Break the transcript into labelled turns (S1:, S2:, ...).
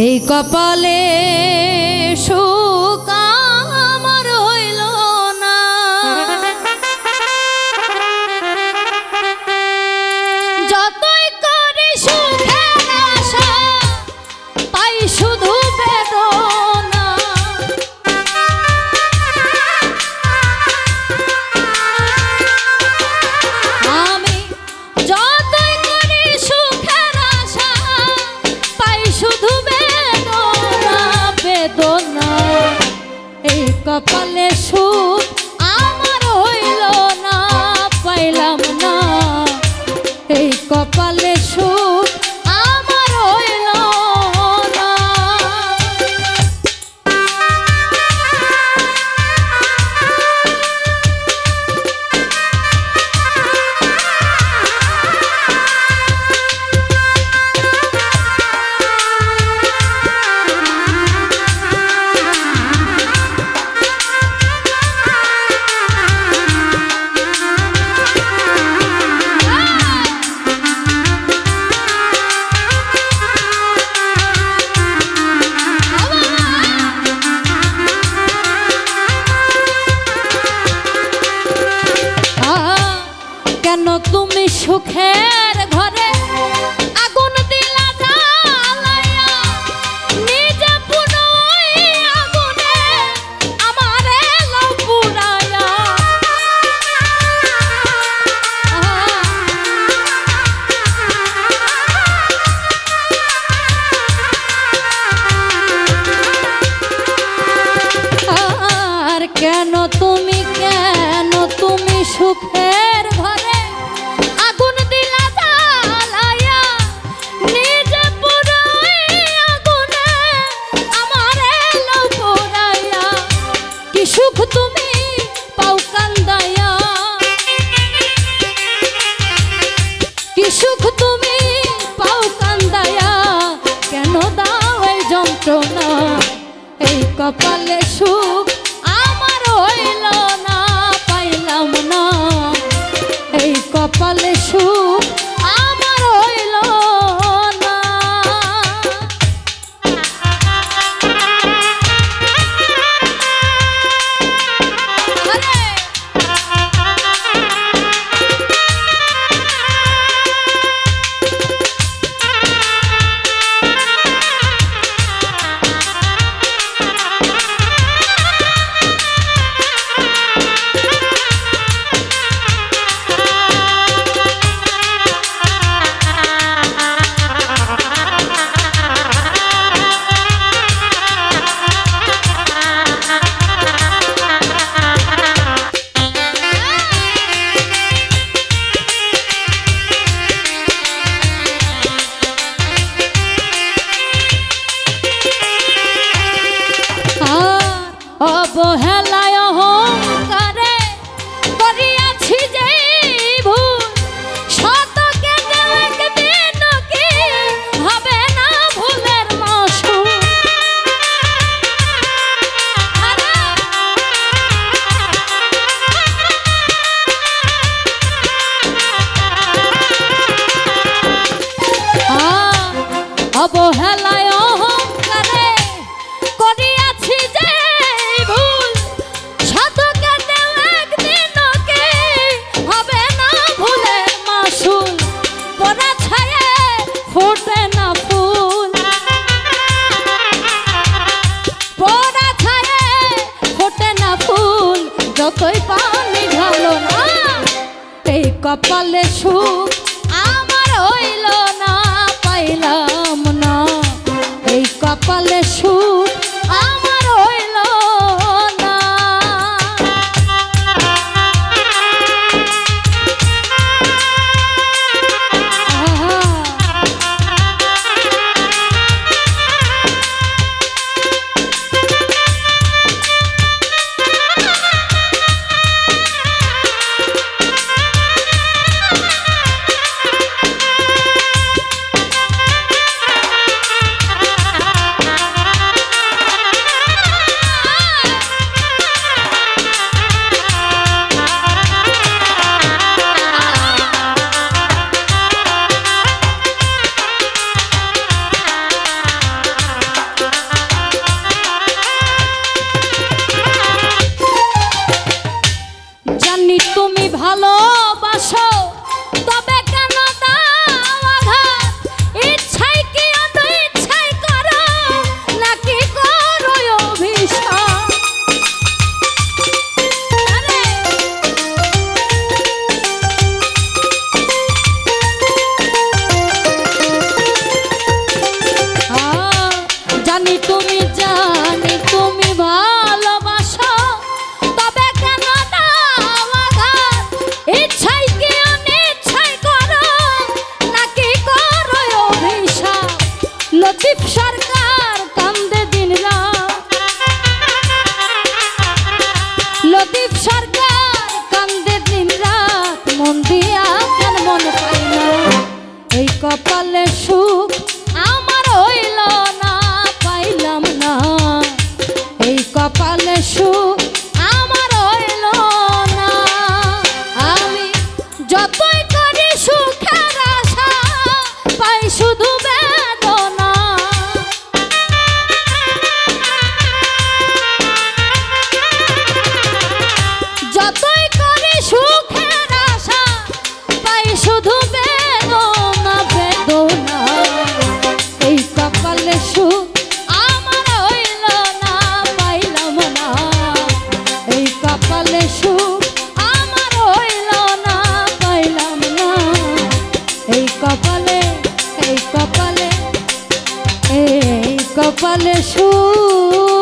S1: এই কপালে এই কেন তুমি সুখের ঘরে আগুন দিলা নিজে আগুনে আমারে আর কেন তুমি কেন তুমি সুখের এই কপালে সুখ আমার হইল অবহেলায় অহংকারে করিয়াছি যে ভুল। শতকে একদিন কে হবে না ভুলের মাসুল। পরা ছায়ে ফোটে না ফুল। পরা ছায়ে ফোটে না ফুল। যতই পানি ঢালো না, এই কপালে সুখ আমার হইল না। পাইলাম না। এই কপালে সুখ কপালে সুখ